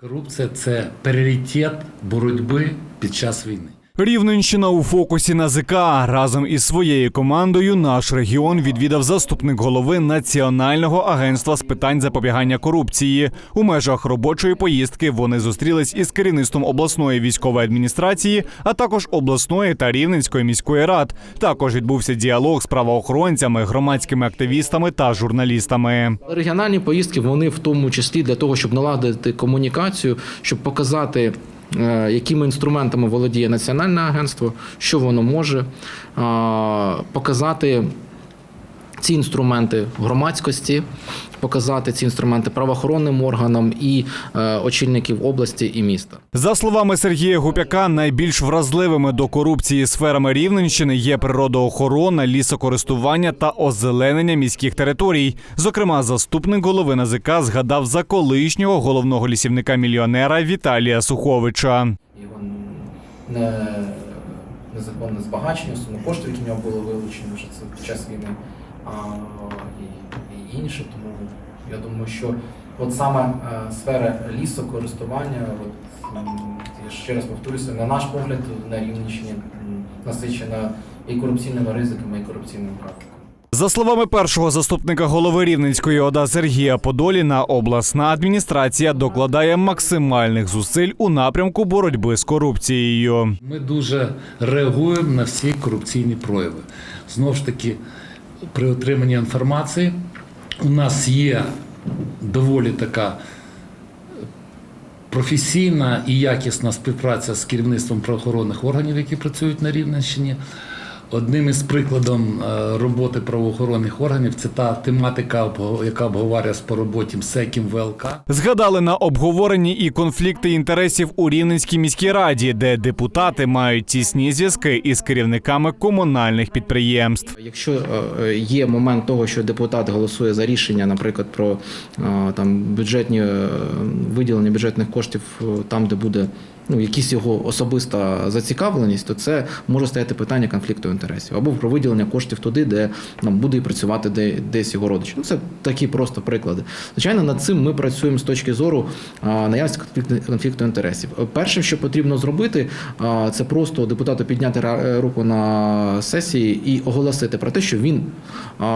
Корупція це пріоритет боротьби під час війни. Рівненщина у фокусі НАЗК. Разом із своєю командою наш регіон відвідав заступник голови Національного агентства з питань запобігання корупції. У межах робочої поїздки вони зустрілись із керівництвом обласної військової адміністрації, а також обласної та рівненської міської рад. Також відбувся діалог з правоохоронцями, громадськими активістами та журналістами. Регіональні поїздки вони в тому числі для того, щоб наладити комунікацію, щоб показати. Е, Якими інструментами володіє національне агентство, що воно може показати ці інструменти в громадськості, показати ці інструменти правоохоронним органам і е, очільників області і міста. За словами Сергія Гупяка, найбільш вразливими до корупції сферами Рівненщини є природоохорона, лісокористування та озеленення міських територій. Зокрема, заступник голови НАЗК згадав за колишнього головного лісівника-мільйонера Віталія Суховича. Його не, незаконне збагачення, суми коштів, які в нього були вилучені вже це під час війни, і, і інше. Тому я думаю, що от саме е, сфера лісокористування, от, я ще раз повторюся, на наш погляд, на Рівненщині насичена і корупційними ризиками, і корупційними практиками. За словами першого заступника голови Рівненської ОДА Сергія Подоліна, обласна адміністрація докладає максимальних зусиль у напрямку боротьби з корупцією. Ми дуже реагуємо на всі корупційні прояви. Знову ж таки, при отриманні інформації у нас є доволі така професійна і якісна співпраця з керівництвом правоохоронних органів, які працюють на Рівненщині. Одним із прикладом е, роботи правоохоронних органів це та тематика, яка обговорюється по роботі МСЕКів ВЛК. Згадали на обговоренні і конфлікти інтересів у Рівненській міській раді, де депутати мають тісні зв'язки із керівниками комунальних підприємств. Якщо е, є момент того, що депутат голосує за рішення, наприклад, про е, там бюджетні виділення бюджетних коштів там, де буде ну якісь його особиста зацікавленість, то це може стояти питання конфлікту інтересів або про виділення коштів туди, де нам буде і працювати де, десь його родич. Ну це такі просто приклади. Звичайно, над цим ми працюємо з точки зору наявності конфлікту, інтересів. Перше, що потрібно зробити, це просто депутату підняти е, руку на сесії і оголосити про те, що він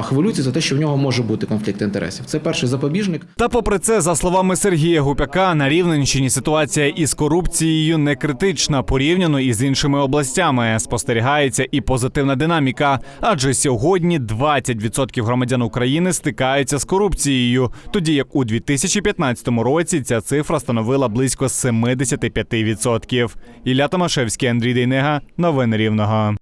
хвилюється за те, що в нього може бути конфлікт інтересів. Це перший запобіжник. Та попри це, за словами Сергія Гупяка, на Рівненщині ситуація із корупцією не критична порівняно із іншими областями. Спостерігається і позитивна динаміка, адже сьогодні 20% громадян України стикаються з корупцією, тоді як у 2015 році ця цифра становила близько 75%. Ілля Томашевський, Андрій Дейнега, новини Рівного.